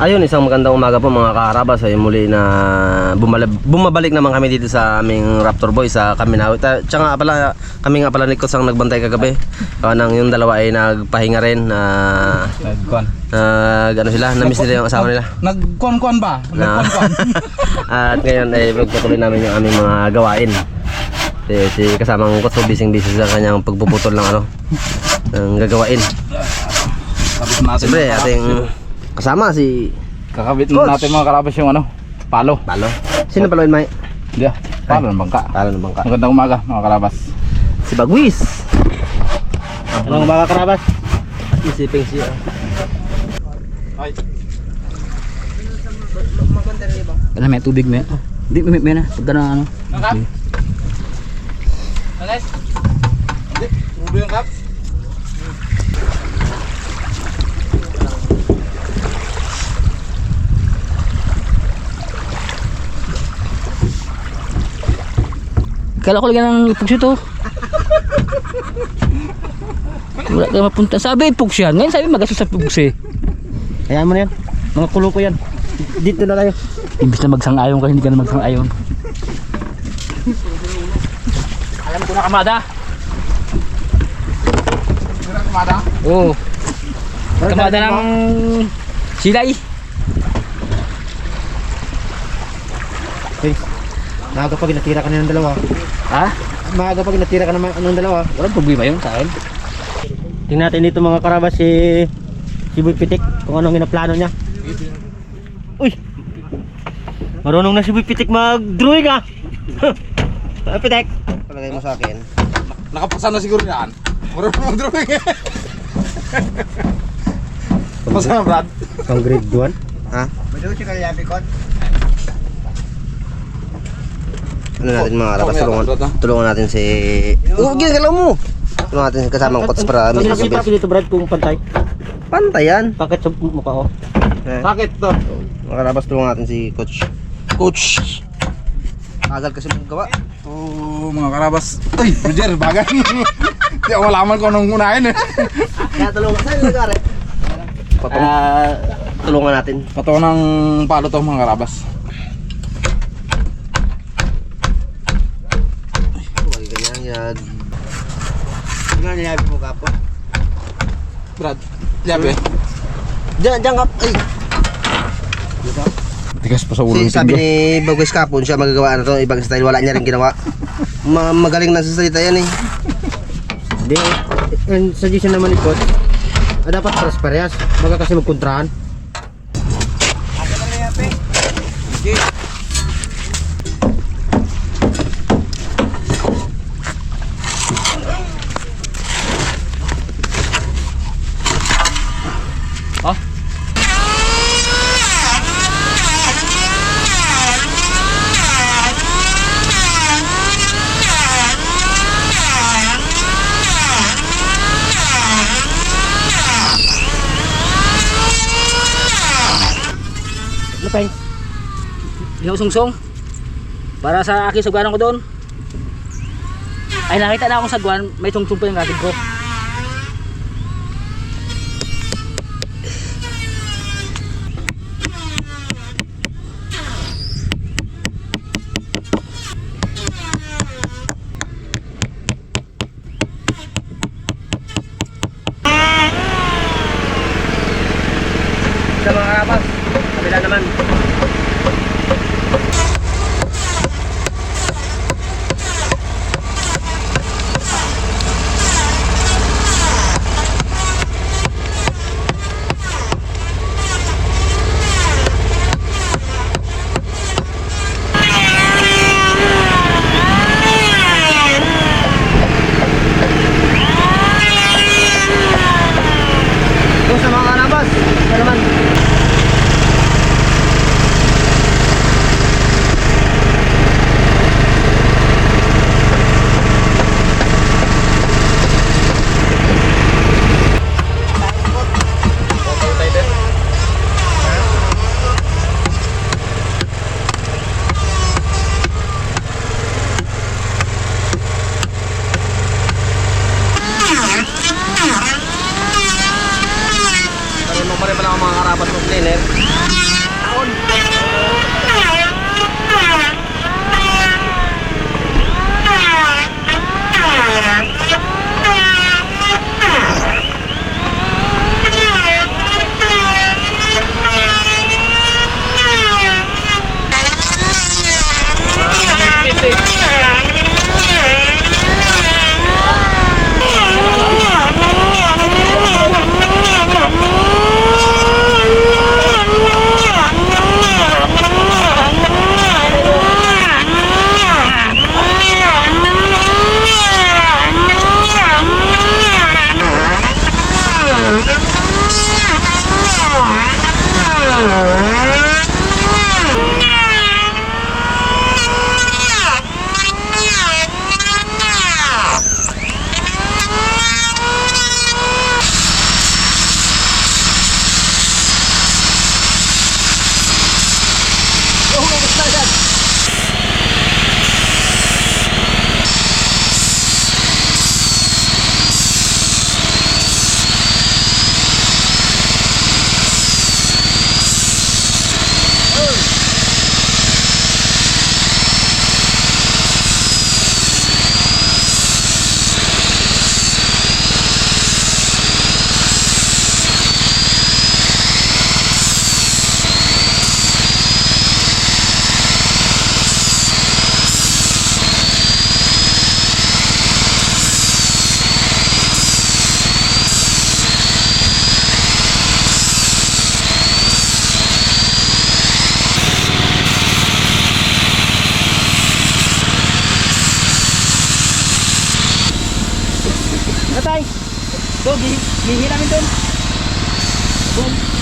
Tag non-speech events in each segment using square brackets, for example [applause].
Ayun, isang magandang umaga po mga kaharabas ay muli na bumalik, bumabalik naman kami dito sa aming Raptor Boy sa Kaminaw. Ta- Tsaka nga pala, kami nga pala ni ang nagbantay kagabi. Uh, nang yung dalawa ay nagpahinga rin na Nagkuan. nag ano sila, namiss nila yung asawa nila. Nagkuan-kuan ba? Na, Nagkuan-kuan. [laughs] at ngayon ay pagpatuloy namin yung aming mga gawain. Si, si kasamang Coach so busy busy sa kanyang pagpuputol ng ano, ng gagawain. Kabit natin. Siyempre, ating. Kasama si Kakabit Coach. natin mga karabas yung ano, palo. Palo. Sino paloin, May? Hindi ah, palo ng bangka. Palo ng bangka. Magandang umaga mga karabas. Si Bagwis. Anong mga karabas? Isipin siya. Ay. Ano may tubig may? Hindi may may na. Pagka na ano. Kap? Anes? Hindi. Ulo yung kap? Kala ko lagi ng pugs ito. Wala ka mapunta. Sabi pugs yan. Ngayon sabi magasos sa pugs eh. Hayaan mo na yan. Mga kulo ko yan. Dito na tayo. Imbis na magsang-ayon ka, hindi ka na magsang-ayon. Alam ko na kamada. Kumada. Oo. Kamada ng silay. Maaga pag natira ka na ng dalawa. Ha? Maaga pag natira ka naman ng dalawa. Walang problema yun sa akin. Tingnan natin dito mga karabas si si Boy Pitik kung anong ginaplano niya. Uy! Marunong na si Boy Pitik mag-drawing ah! [laughs] Ah, Pitik! Palagay mo sa akin. Nakapasa na siguro yan. Marunong mag-drawing eh. [laughs] Kapasa na Brad. Pang grade 1. Ha? Ano natin mga Oh, tulungan, ah. tulungan natin si... Oh, ginagalaw mo! Tulungan natin si kasamang coach para may nasipa sasabihin. dito Brad kung pantay. Pantay yan. Bakit sa mukha oh? Eh, Sakit to. mga karapas, tulungan natin si coach. Coach! Tagal kasi magawa. Oh, mga karabas. Uy, Roger, bagay. Hindi ako malaman kung anong unahin eh. Kaya tulungan, saan yung nagari? Patong, Ah, tulungan natin. patong ng palo to mga karabas. Huwag ganyan yan. Tingnan nilabi mo kapo. Brad, yabe. Diyan, diyan ka. Ay, Tigas pa sa ulo si, sabi ni Bagwes Kapon, siya magagawa na to. Ibang style, wala niya rin ginawa. Ma magaling na sa salita yan eh. Hindi. Ang suggestion naman ni Coach, ah, dapat pares-parehas. Baga kasi magkontrahan. Yung sungsong. Para sa akin sagwanan ko doon. Ay nakita na akong sagwan, may sungsong pa yung akin ko. นี่เน้น Katay. Doon, gihingi namin doon. Doon.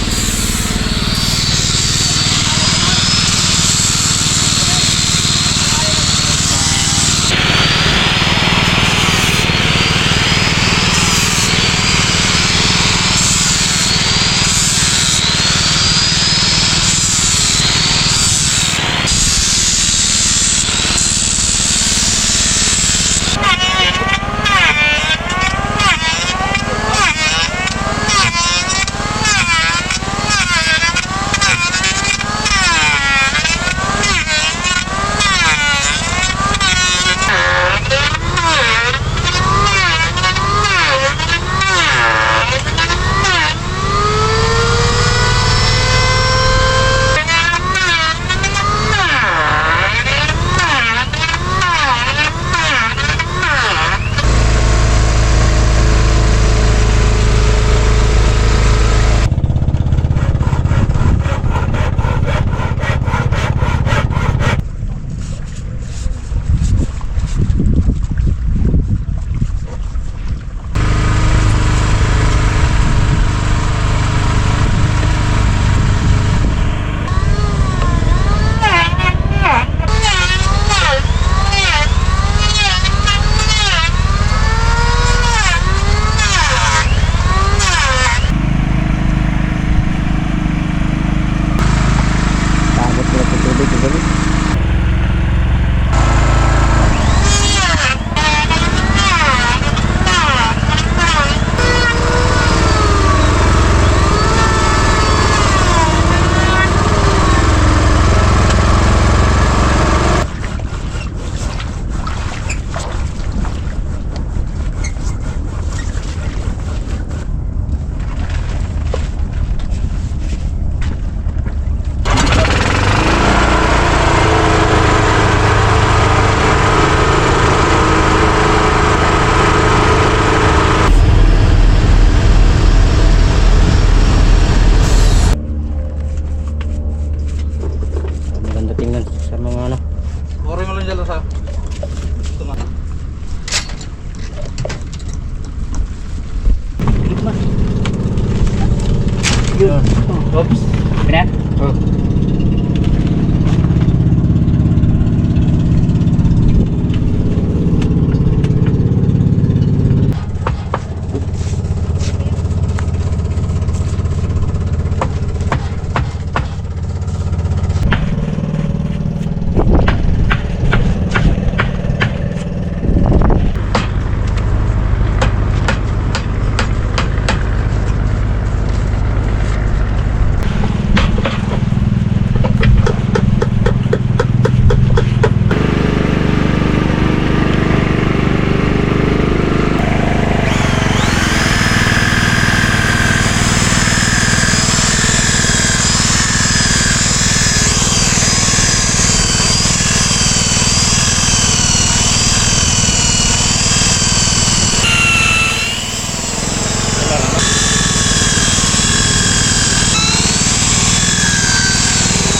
Yun. Oops. Kaya? Oh.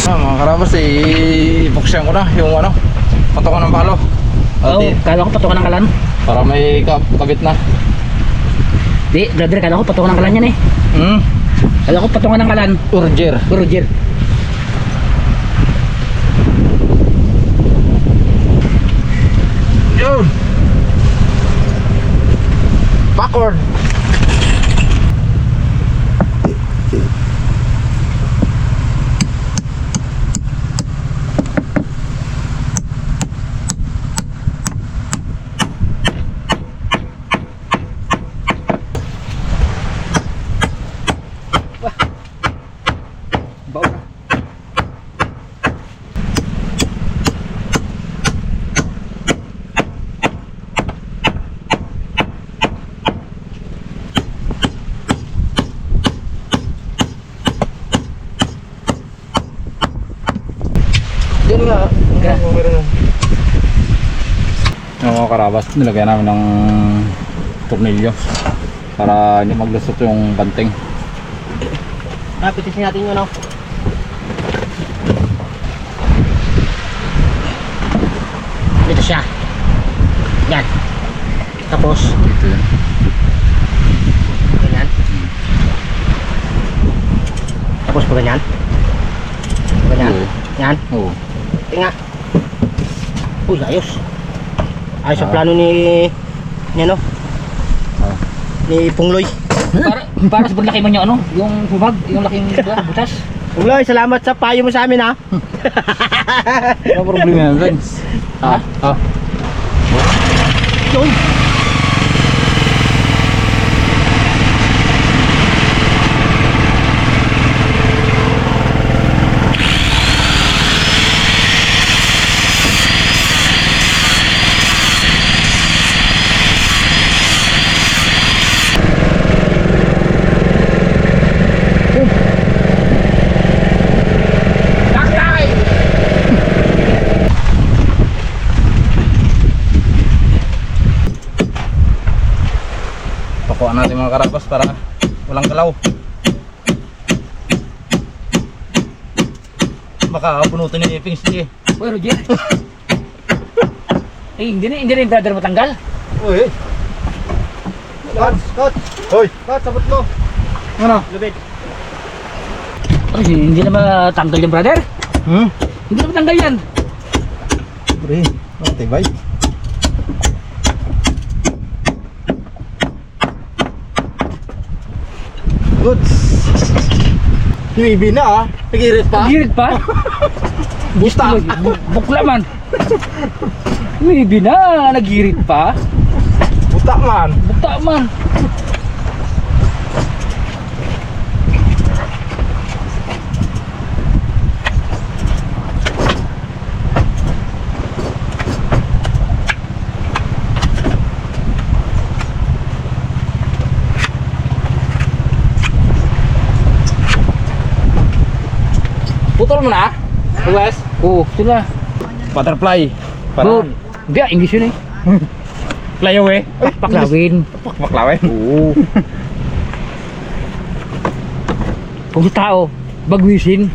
Ah, mga karabas, i-buksan ko na yung ano, patungan ng palo. Oo, Ate, kala ko patukan ng kalan. para may ka- kabit na. Di, brother, kala ko patukan ng kalan yan eh. Hmm? Kala ko patungan ng kalan. Urger. Roger. Yun! Backward! labas nilagay namin ng tornilyo para hindi maglusot yung banting. Ah, Napitisin natin yun no? dito siya. Yan. Tapos. Dito yan ganyan. Tapos pa ganyan? Ganyan? Yan? Oo. Tinga uy ayos. Ayos ang Ah. plano ni... Ni ano? Ah. Ni Pungloy. para, para sa paglaki man yung ano, yung hubag, yung laking butas. Pungloy, salamat sa payo mo sa amin ha. Ano problema yan, friends? Ha? Ah. Uy! Pakuha natin mga karabas para walang galaw. Baka punutin ni Pings eh. Uy, Roger. [laughs] eh, hindi na, hindi na yung brother matanggal. Uy, Scott! Scott! Hoy! Scott, sabot mo! Ano? Lubid! Ay, hindi na matanggal yung brother. Hmm? Hindi na matanggal yan. Pre, matibay. Goods. Ibi na ah. Nagirit pa. Girit pa. [laughs] Busta. Bu- Bukla man. Maybe na, nagirit pa. Buta man. Bukta man. Putol mo na. Wes. Oo, ito na. Butterfly. Oh, Hindi, English yun [laughs] eh. Fly away. Paklawin. Maklawin. Oo. Kung sa tao, bagwisin.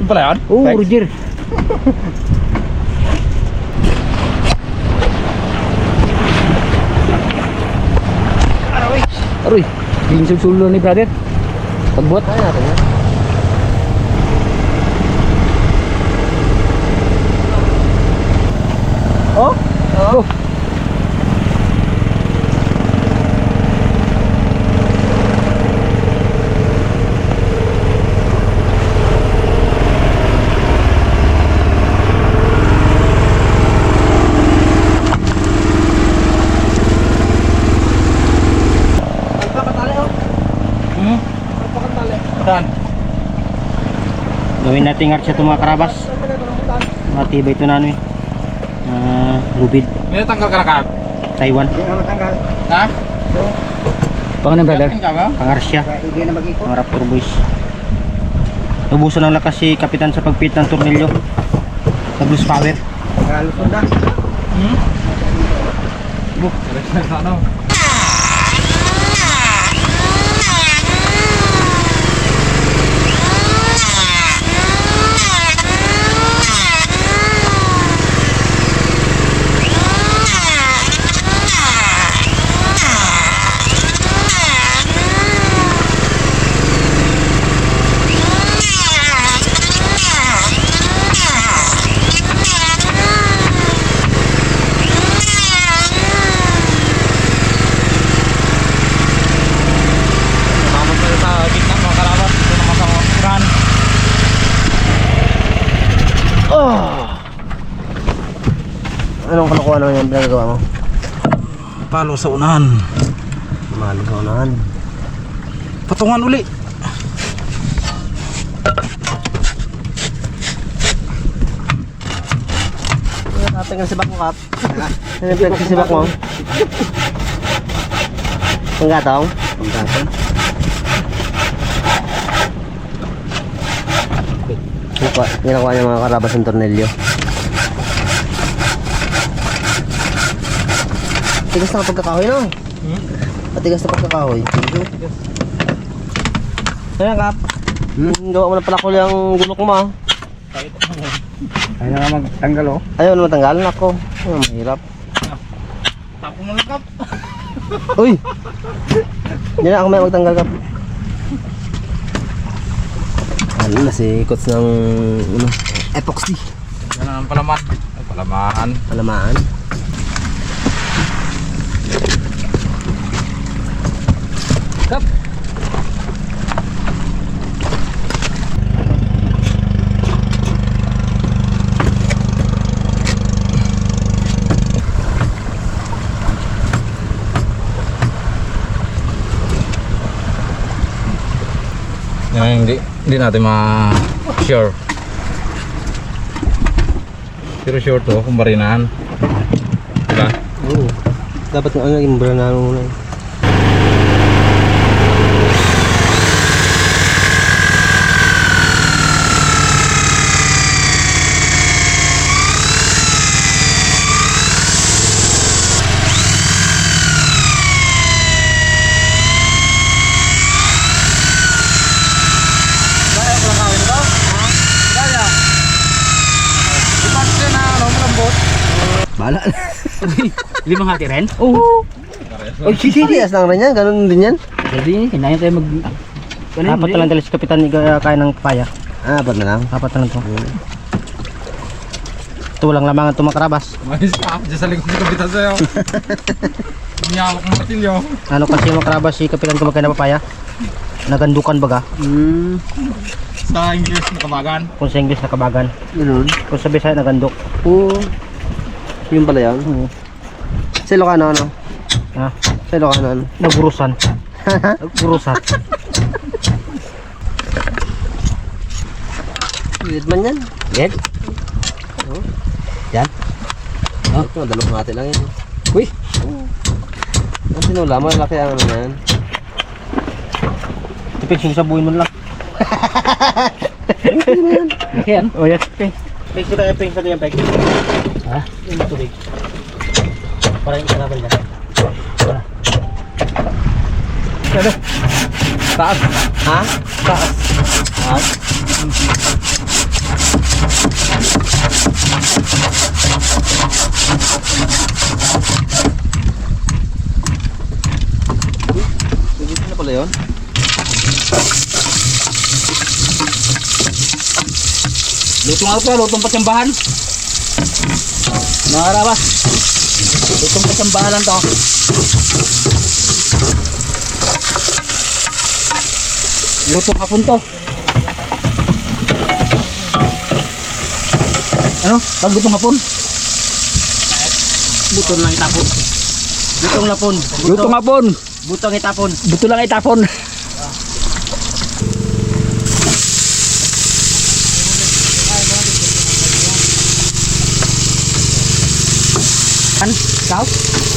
Yung pala yan? Oo, Thanks. Roger. [laughs] Aroy, yung sulsulo ni brother. Pagbuhat. Ay, natin yan. Oh? Oh. Hmm? Saan? Art siya itong mga karabas. Matibay ito na ano eh. Ah, lubid. May natanggal ka na ka? Taiwan. Ha? Pangalan brother. Yakin ka ba? Pangarsya. Mga Raptor Boys. Ubusan ng lakas si Kapitan sa pagpit ng tornilyo. Sa Blues Power. Hmm? Bu, rest na sa ano? Tapos tayo sa gitna mga karabas. Ito naman sa uran. Kalukuha naman yung pinagagawa mo? Palo sa unahan. Mahalo sa unahan. Patungan uli. Ano [laughs] ang sibak mo, Kap? Ano yung pinagsisibak mo? Panggatong? Panggatong. Ginagawa, niya mga karabas ng tornilyo. Tigas na pagkakahoy, no? Hmm? Patigas na pagkakahoy. Ayan, Kap. Hmm? Gawa mo na pala ko yung gulok mo, ah. Ayaw na nga magtanggal oh. Ayaw na matanggal na ako. Oh, mahirap. Tapo mo lang kap. [laughs] Uy! Hindi na ako may magtanggal ka. Ano na si coach ng ano, epoxy. Yan ang palaman. Ay, palaman. Palamaan. Kap. Yan, hindi, hindi natin ma-sure. Pero sure to, kung marinahan. Diba? Oo. Dapat nga ano, yung branano muna. eh. Na, ano. Bahala na. Limang hati rin? Oo. Oy, sisiyas lang rin yan. Ganun din yan. Pwede, kinain tayo mag... Ano yun, Apat na lang dala si Kapitan ni kaya ng papaya. Ah, apat na lang. Apat na lang to. Ito walang lamangan ito mga karabas. [laughs] Mais ka, dyan sa likod ni Kapitan sa'yo. [laughs] Niyawak ng martilyo. Ano kasi mga karabas si Kapitan kumakain ng papaya? Nagandukan baga. Hmm. Sa English na kabagan. Kung sa English nakabagan. Ganun. Kung sa Bisaya nagandok. Oo. Yun pala yan. Sa Ilocano ano? Ha? Sa Ilocano ano? Nagurusan. Nagurusan. Weird man yan. Yan. Oh. Yan. Ah. Ito, dalawang hati lang yan. Uy. Ang sinula, malaki ang ano na yan. Tipig sisabuhin mo lang. [laughs] Yan. Oh yes. Ping. Ping sila yung ping sa yung ping. Ha? Yung tubig. Para yung karabal niya. Taas. Ha? Taas. Taas. Uy, na pala yun? Lutong ako pa, lutong patsambahan. Mga karabas. Lutong patsambahan lang to. Lutong hapon to. Ano? Pag lutong hapon? Buton lang itapon. Butong lapon. Lutong hapon. Butong itapon. Buto lang itapon. tchau.